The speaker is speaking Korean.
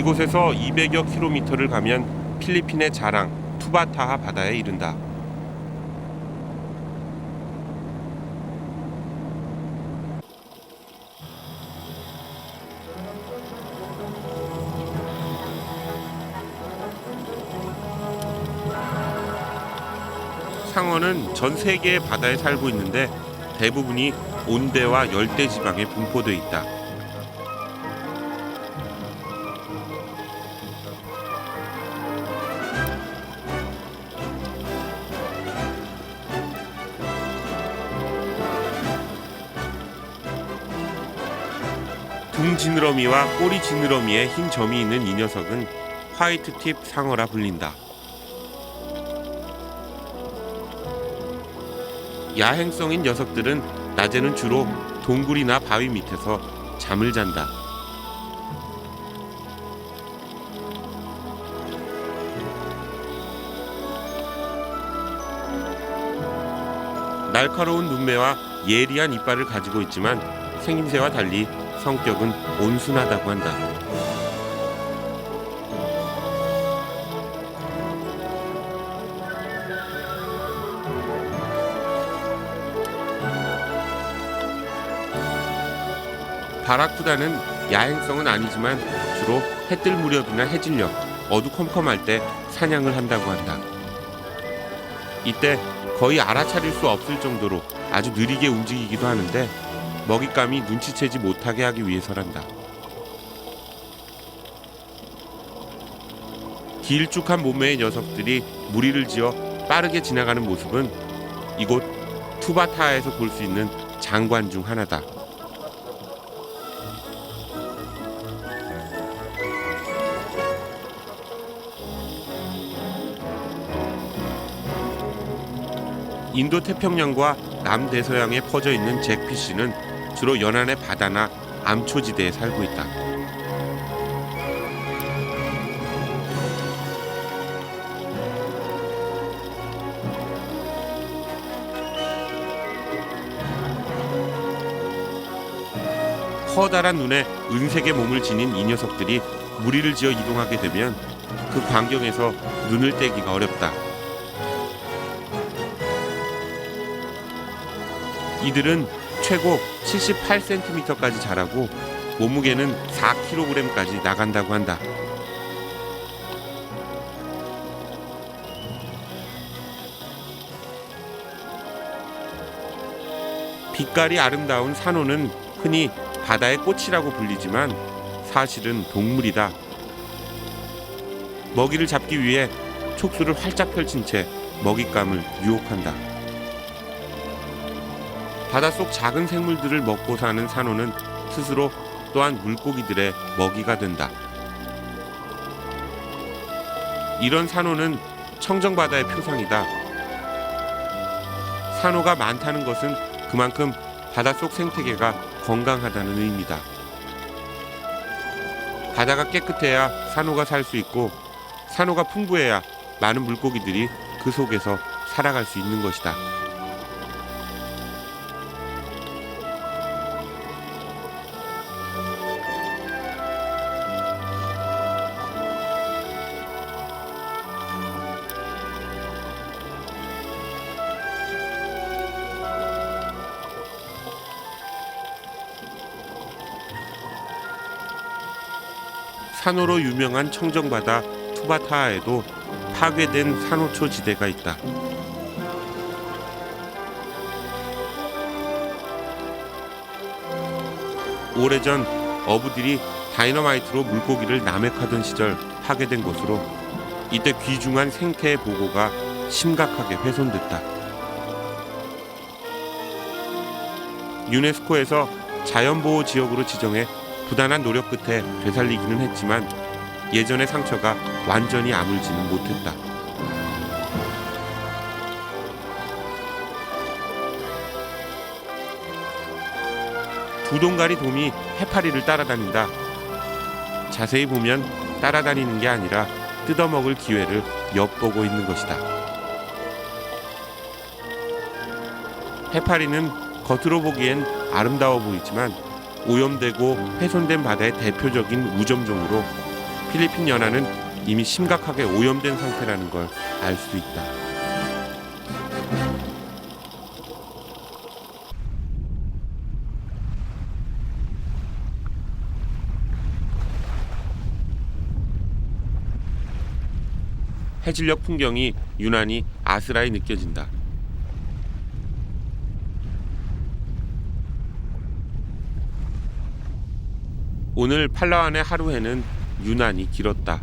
이곳에서 200여 킬로미터를 가면 필리핀의 자랑 투바타하 바다에 이른다. 상어는 전 세계의 바다에 살고 있는데 대부분이 온대와 열대 지방에 분포돼 있다. 둥 지느러미와 꼬리 지느러미에 흰 점이 있는 이 녀석은 화이트 팁 상어라 불린다. 야행성인 녀석들은 낮에는 주로 동굴이나 바위 밑에서 잠을 잔다. 날카로운 눈매와 예리한 이빨을 가지고 있지만 생김새와 달리 성격은 온순하다고 한다. 바라쿠다는 야행성은 아니지만 주로 해뜰 무렵이나 해질녘 어두컴컴할 때 사냥을 한다고 한다. 이때 거의 알아차릴 수 없을 정도로 아주 느리게 움직이기도 하는데 먹잇감이 눈치채지 못하게 하기 위해서란다. 길쭉한 몸매의 녀석들이 무리를 지어 빠르게 지나가는 모습은 이곳 투바타에서 볼 수 있는 장관 중 하나다. 인도 태평양과 남대서양에 퍼져 있는 잭피쉬는 주로 연안의 바다나 암초지대에 살고 있다. 커다란 눈에 은색의 몸을 지닌 이 녀석들이 무리를 지어 이동하게 되면 그 광경에서 눈을 떼기가 어렵다. 이들은 최고 78cm까지 자라고 몸무게는 4kg까지 나간다고 한다. 빛깔이 아름다운 산호는 흔히 바다의 꽃이라고 불리지만 사실은 동물이다. 먹이를 잡기 위해 촉수를 활짝 펼친 채 먹잇감을 유혹한다. 바닷속 작은 생물들을 먹고 사는 산호는 스스로 또한 물고기들의 먹이가 된다. 이런 산호는 청정바다의 표상이다. 산호가 많다는 것은 그만큼 바닷속 생태계가 건강하다는 의미다. 바다가 깨끗해야 산호가 살 수 있고 산호가 풍부해야 많은 물고기들이 그 속에서 살아갈 수 있는 것이다. 산호로 유명한 청정바다 투바타하에도 파괴된 산호초 지대가 있다. 오래전 어부들이 다이너마이트로 물고기를 남획하던 시절 파괴된 곳으로 이때 귀중한 생태 보고가 심각하게 훼손됐다. 유네스코에서 자연보호 지역으로 지정해 부단한 노력 끝에 되살리기는 했지만 예전의 상처가 완전히 아물지는 못했다. 두 동가리 돔이 해파리를 따라다닌다. 자세히 보면 따라다니는 게 아니라 뜯어먹을 기회를 엿보고 있는 것이다. 해파리는 겉으로 보기엔 아름다워 보이지만 오염되고 훼손된 바다의 대표적인 우점종으로 필리핀 연안은 이미 심각하게 오염된 상태라는 걸 알 수 있다. 해질녘 풍경이 유난히 아스라이 느껴진다. 오늘 팔라완의 하루해는 유난히 길었다.